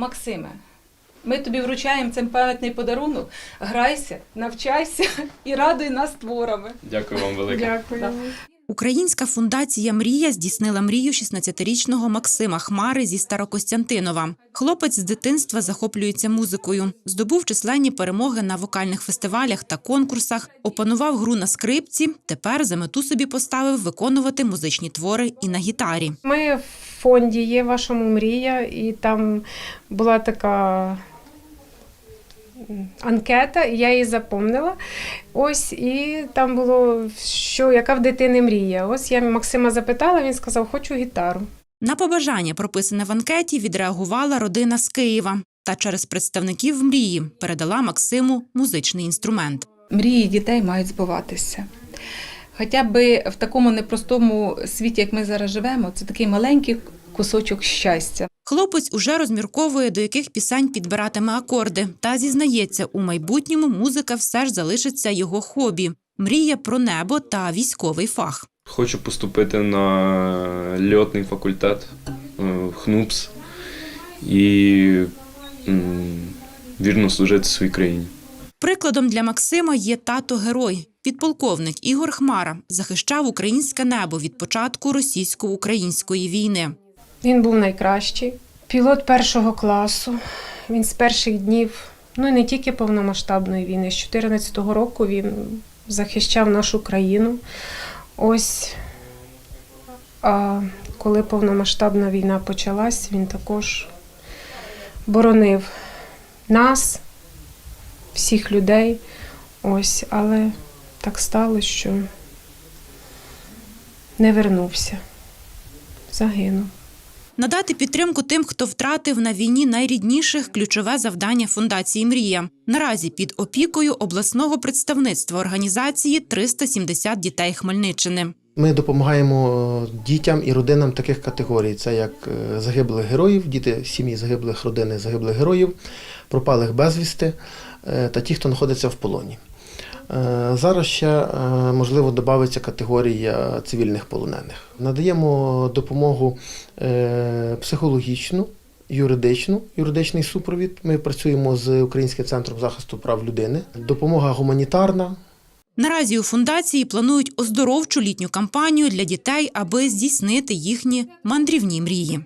Максиме, ми тобі вручаємо цей пам'ятний подарунок. Грайся, навчайся і радуй нас творами. Дякую вам велике. Дякую. Українська фундація Мрія здійснила мрію 16-річного Максима Хмари зі Старокостянтинова. Хлопець з дитинства захоплюється музикою, здобув численні перемоги на вокальних фестивалях та конкурсах, опанував гру на скрипці. Тепер за мету собі поставив виконувати музичні твори і на гітарі. Ми фонді є вашому мрія, і там була така анкета, і я її запомнила. Ось, і там було, що яка в дитини мрія. Ось я Максима запитала, він сказав, хочу гітару. На побажання, прописане в анкеті, відреагувала родина з Києва та через представників мрії передала Максиму музичний інструмент. Мрії дітей мають збуватися. Хоча б в такому непростому світі, як ми зараз живемо, це такий маленький кусочок щастя. Хлопець уже розмірковує, до яких пісень підбиратиме акорди, та зізнається, у майбутньому музика все ж залишиться його хобі. Мріє про небо та військовий фах. Хочу поступити на льотний факультет е, ХНУПС і вірно служити своїй країні. Прикладом для Максима є тато герой. Підполковник Ігор Хмара захищав українське небо від початку російсько-української війни. Він був найкращий. Пілот першого класу. Він з перших днів, ну і не тільки повномасштабної війни, з 2014 року він захищав нашу країну. Ось, а коли повномасштабна війна почалась, він також боронив нас, всіх людей. Ось, але так сталося, що не вернувся. Загинув. Надати підтримку тим, хто втратив на війні найрідніших ключове завдання фундації Мрія. Наразі під опікою обласного представництва організації 370 дітей Хмельниччини. Ми допомагаємо дітям і родинам таких категорій: це як е, загиблих героїв, діти сім'ї загиблих родини загиблих героїв, пропалих безвісти е, та ті, хто знаходиться в полоні. Е, Зараз ще е, можливо додається категорія цивільних полонених. Надаємо допомогу е, психологічну, юридичну, юридичний супровід. Ми працюємо з Українським центром захисту прав людини. Допомога гуманітарна, Наразі у фундації планують оздоровчу літню кампанію для дітей, аби здійснити їхні мандрівні мрії.